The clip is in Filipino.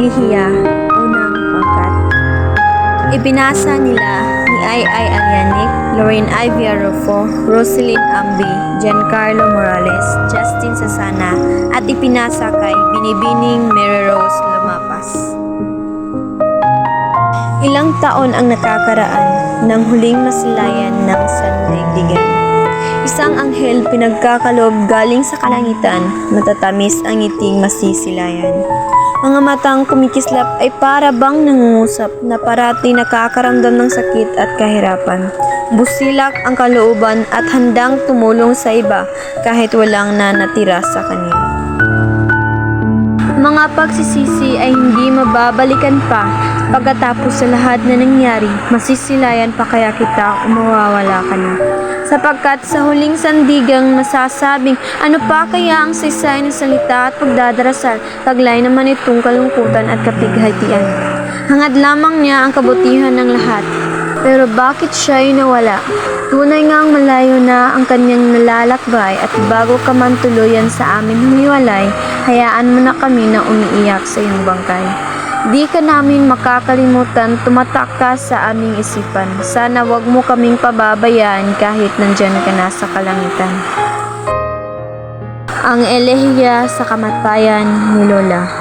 Elihiya, unang pangkat. Ibinasa nila ni Ai Ai Alianic, Lorraine Ivia Rufo, Roselyn Ambi, Giancarlo Morales, Justin Sasana, at ipinasa kay Binibining Mary Rose Lumapas. Ilang taon ang nakakaraan ng huling masilayan ng sandaigdigan. Isang anghel pinagkakalob galing sa kalangitan, matatamis ang ngiting masisilayan. Mga matang kumikislap ay para bang nangungusap na parati nakakaramdam ng sakit at kahirapan. Busilak ang kalooban at handang tumulong sa iba kahit walang nanatira sa kanya. Mga pagsisisi ay hindi mababalikan pa pagkatapos sa lahat na nangyari, masisilayan pa kaya kita o mawawala ka na. Sapagkat sa huling sandigang masasabing ano pa kaya ang saysay ng salita at pagdadarasal, taglay naman itong kalungkutan at kapighatian. Hangad lamang niya ang kabutihan ng lahat. Pero bakit siya'y nawala? Tunay ngang malayo na ang kanyang nalalakbay at bago ka man tuluyan sa amin humiwalay, hayaan mo na kami na umiiyak sa iyong bangkay. Di ka namin makakalimutan, tumatak ka sa aming isipan. Sana wag mo kaming pababayaan kahit nandyan ka na sa kalangitan. Ang elehiya sa kamatayan ni Lola